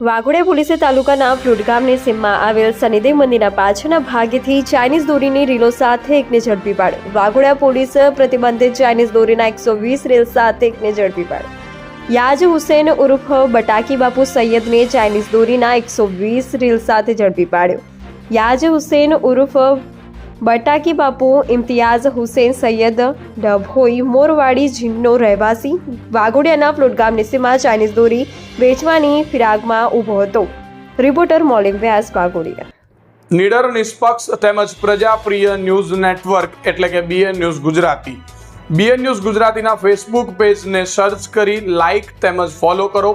વાઘોડિયા પોલીસે તાલુકાના ફ્લુટ ગામની સીમમાં આવેલ શનિદેવ મંદિરના પાછળના ભાગેથી ચાઇનીઝ દોરીની રીલો સાથે એકને ઝડપી પાડી વાઘોડા પોલીસ પ્રતિબંધિત ચાઇનીઝ દોરીના એકસો વીસ રીલ સાથે એકને ઝડપી પાડી યાજ હુસેન ઉર્ફ બટાકી બાપુ સૈયદને ચાઇનીઝ દોરીના એકસો વીસ રીલ સાથે ઝડપી પાડ્યો. યાજ હુસેન ઉર્ફ બટાકી બાપુ ઇમ્તિયાઝ હુસેન સૈયદ ડભોઈ મોરવાડી જીમનો રહેવાસી વાઘોડિયાના ફ્લોટ ગામ નિસીમાં ચાઇનીઝ દોરી વેચવાની ફિરાગમાં ઊભો હતો. રિપોર્ટર મોલિમ વ્યાસ, વાઘોડિયા. નિડર, નિષ્પક્ષ તેમજ પ્રજાપ્રિય ન્યૂઝ નેટવર્ક એટલે કે BN news Gujarati. BN news ગુજરાતીના ફેસબુક પેજને સર્ચ કરી લાઇક તેમજ ફોલો કરો.